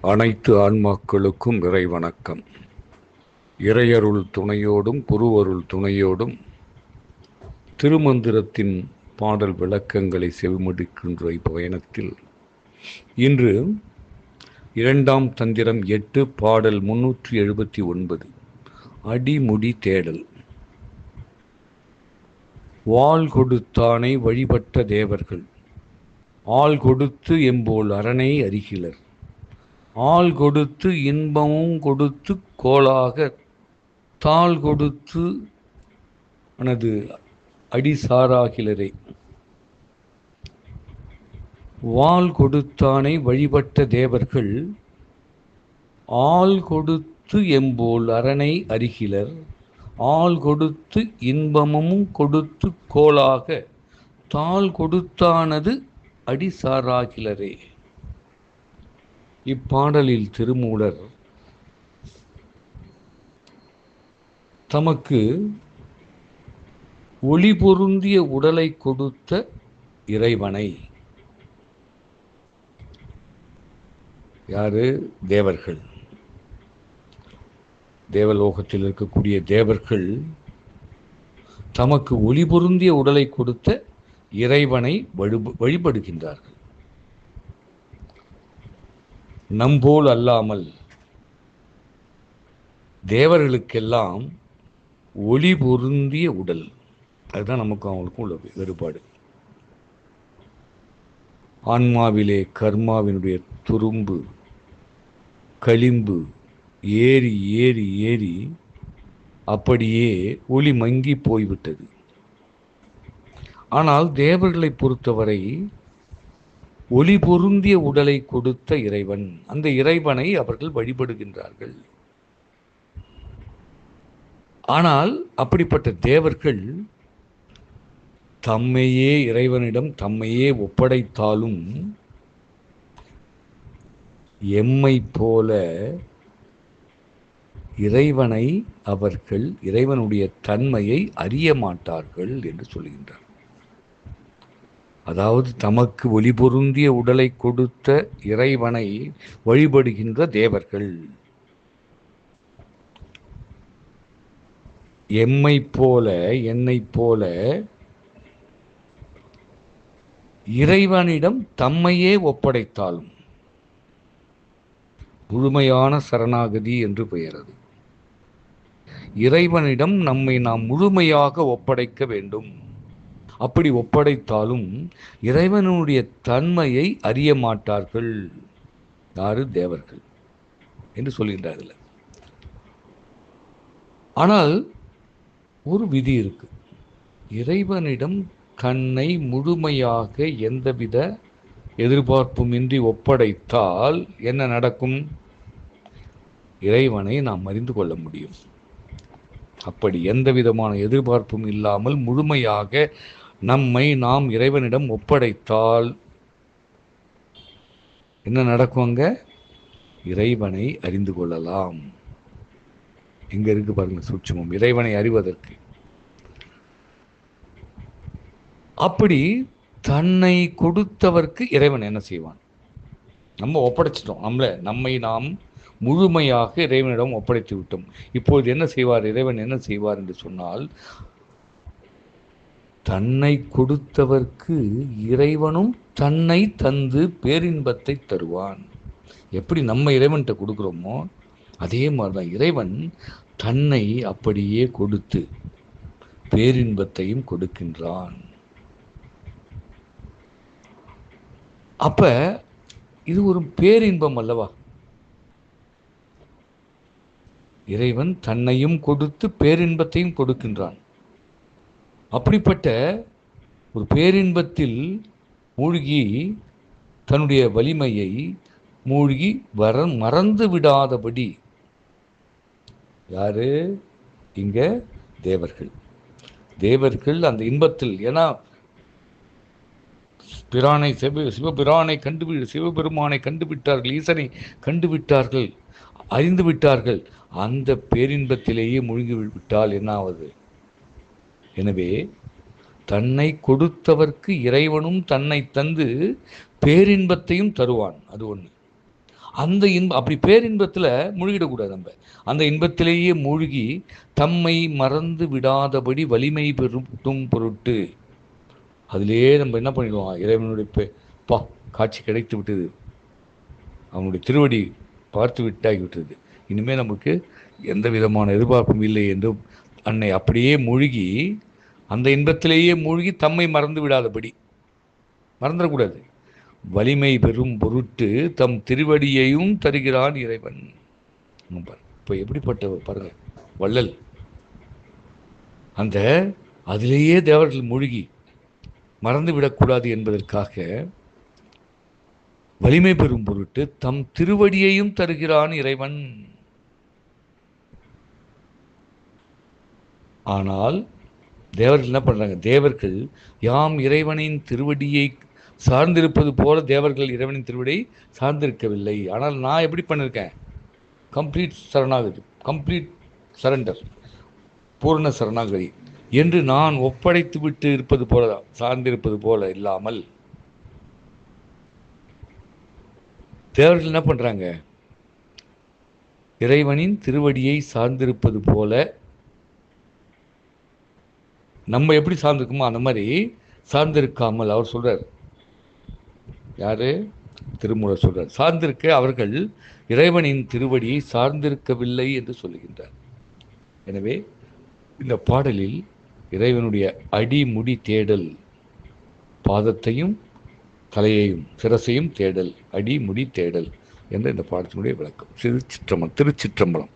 அனைத்து ஆன்மாக்களுக்கும் இறை வணக்கம் இறையருள் துணையோடும் குருவருள் துணையோடும் திருமந்திரத்தின் பாடல் விளக்கங்களை செவிமடுக்கின்ற இப்பயணத்தில் இன்று இரண்டாம் தந்திரம் எட்டு பாடல் முன்னூற்றி எழுபத்தி ஒன்பது அடிமுடி தேடல். வாள் கொடுத்தானை வழிபட்ட தேவர்கள் ஆள் கொடுத்து எம்போல் அரணை அறிகிலர் ஆள் கொடுத்து இன்பமும் கொடுத்து கோளாக தாள் கொடுத்து எனது அடிசாராகிலரை. வாள் கொடுத்தானை வழிபட்ட தேவர்கள் ஆள் கொடுத்து எம்போல் அரணை அறிகிலர் ஆள் கொடுத்து இன்பமும் கொடுத்து கோளாக தாள் கொடுத்தானது அடிசாராகிலரே. இப்பாடலில் திருமூலர் தமக்கு ஒளி பொருந்திய உடலை கொடுத்த இறைவனை. யாரு? தேவர்கள். தேவலோகத்தில் இருக்கக்கூடிய தேவர்கள் தமக்கு ஒளி பொருந்திய உடலை கொடுத்த இறைவனை வழிப வழிபடுகின்றார்கள். நம்போல் அல்லாமல் தேவர்களுக்கெல்லாம் ஒளி பொருந்திய உடல். அதுதான் நமக்கும் அவங்களுக்கும் உள்ள வேறுபாடு. ஆன்மாவிலே கர்மாவினுடைய துரும்பு களிம்பு ஏறி ஏறி ஏறி அப்படியே ஒளி மங்கி போய்விட்டது. ஆனால் தேவர்களை பொறுத்தவரை ஒளி பொருந்திய உடலை கொடுத்த இறைவன். அந்த இறைவனை அவர்கள் வழிபடுகின்றார்கள். ஆனால் அப்படிப்பட்ட தேவர்கள் தம்மையே இறைவனிடம் தம்மையே ஒப்படைத்தாலும் எம்மை போல இறைவனை அவர்கள் இறைவனுடைய தன்மையை அறிய மாட்டார்கள் என்று சொல்கின்றார் அதாவது தமக்கு ஒளி பொருந்திய உடலை கொடுத்த இறைவனை வழிபடுகின்ற தேவர்கள். எம்மை போல என்னை போல இறைவனிடம் தம்மையே ஒப்படைத்தாலும் முழுமையான சரணாகதி என்று பெயரது இறைவனிடம் நம்மை நாம் முழுமையாக ஒப்படைக்க வேண்டும். அப்படி ஒப்படைத்தாலும் இறைவனுடைய தன்மையை அறிய மாட்டார்கள். யாரு? தேவர்கள் என்று சொல்கின்றார்கள் ஆனால் ஒரு விதி இருக்கு. இறைவனிடம் கண்ணை முழுமையாக எந்தவித எதிர்பார்ப்புமின்றி ஒப்படைத்தால் என்ன நடக்கும்? இறைவனை நாம் அறிந்து கொள்ள முடியும். அப்படி எந்த விதமான எதிர்பார்ப்பும் இல்லாமல் முழுமையாக நம்மை நாம் இறைவனிடம் ஒப்படைத்தால் என்ன நடக்கும் அங்க? இறைவனை அறிந்து கொள்ளலாம். எங்க இருக்கு பாருங்க சூட்சமம். இறைவனை அறிவதற்கு. அப்படி தன்னை கொடுத்தவர்க்கு இறைவன் என்ன செய்வான்? நம்ம ஒப்படைச்சிட்டோம். நம்மள நம்மை நாம் முழுமையாக இறைவனிடம் ஒப்படைத்து விட்டோம். இப்போது என்ன செய்வார்? இறைவன் என்ன செய்வார் என்று சொன்னால் தன்னை கொடுத்தவர்க்கு இறைவனும் தன்னை தந்து பேரின்பத்தை தருவான். எப்படி நம்ம இறைவன்கிட்ட கொடுக்குறோமோ அதே மாதிரிதான் இறைவன் தன்னை அப்படியே கொடுத்து பேரின்பத்தையும் கொடுக்கின்றான். அப்ப இது ஒரு பேரின்பம் அல்லவா? இறைவன் தன்னையும் கொடுத்து பேரின்பத்தையும் கொடுக்கின்றான். அப்படிப்பட்ட ஒரு பேரின்பத்தில் மூழ்கி தன்னுடைய வலிமையை மூழ்கி வர மறந்து விடாதபடி. யாரு? இங்க தேவர்கள். தேவர்கள் அந்த இன்பத்தில் ஏன்னா பிரானை சிவ சிவபிரானை கண்டுவி சிவபெருமானை கண்டுவிட்டார்கள் ஈசனை கண்டுவிட்டார்கள் அறிந்து விட்டார்கள். அந்த பேரின்பத்திலேயே மூழ்கி விட்டால் என்ன ஆவது எனவே தன்னை கொடுத்தவர்க்கு இறைவனும் தன்னை தந்து பேரின்பத்தையும் தருவான். அது ஒன்று அந்த இன்ப அப்படி பேரின்பத்தில் மூழ்கிடக்கூடாது நம்ம. அந்த இன்பத்திலேயே மூழ்கி தம்மை மறந்து விடாதபடி வலிமை பெருட்டும் பொருட்டு அதிலேயே நம்ம என்ன பண்ணிடுவோம்? இறைவனுடைய பே பா காட்சி கிடைத்து விட்டது. அவனுடைய திருவடி பார்த்து விட்டாகி விட்டது. இனிமேல் நமக்கு எந்த விதமான எதிர்பார்ப்பும் இல்லை என்று அன்னை அப்படியே மூழ்கி அந்த இன்பத்திலேயே மூழ்கி தம்மை மறந்து விடாதபடி. மறந்துடக்கூடாது. வலிமை பெறும் பொருட்டு தம் திருவடியையும் தருகிறான் இறைவன். இப்போ எப்படிப்பட்ட பாருங்க வள்ளல். அந்த அதிலேயே தேவர்கள் மூழ்கி மறந்து விடக்கூடாது என்பதற்காக வலிமை பெறும் பொருட்டு தம் திருவடியையும் தருகிறான் இறைவன். ஆனால் தேவர்கள் என்ன பண்ணுறாங்க தேவர்கள் யாம் இறைவனின் திருவடியை சார்ந்திருப்பது போல தேவர்கள் இறைவனின் திருவடியை சார்ந்திருக்கவில்லை. ஆனால் நான் எப்படி பண்ணியிருக்கேன் கம்ப்ளீட் சரணாகதி கம்ப்ளீட் சரண்டர் பூர்ண சரணாகதி. என்று நான் ஒப்படைத்து விட்டு இருப்பது போல சார்ந்திருப்பது போல இல்லாமல் தேவர்கள் என்ன பண்ணுறாங்க இறைவனின் திருவடியை சார்ந்திருப்பது போல நம்ம எப்படி சார்ந்திருக்கோமோ அந்த மாதிரி சார்ந்திருக்காமல் அவர் சொல்கிறார் யார்? திருமூலர் சொல்கிறார் சார்ந்திருக்க அவர்கள் இறைவனின் திருவடியை சார்ந்திருக்கவில்லை என்று சொல்லுகின்றார். எனவே இந்த பாடலில் இறைவனுடைய அடிமுடி தேடல் பாதத்தையும் தலையையும் சிரசையும் தேடல் அடிமுடி தேடல் என்ற இந்த பாடத்தினுடைய விளக்கம். திருச்சிற்றம்பலம் திருச்சிற்றம்பலம்.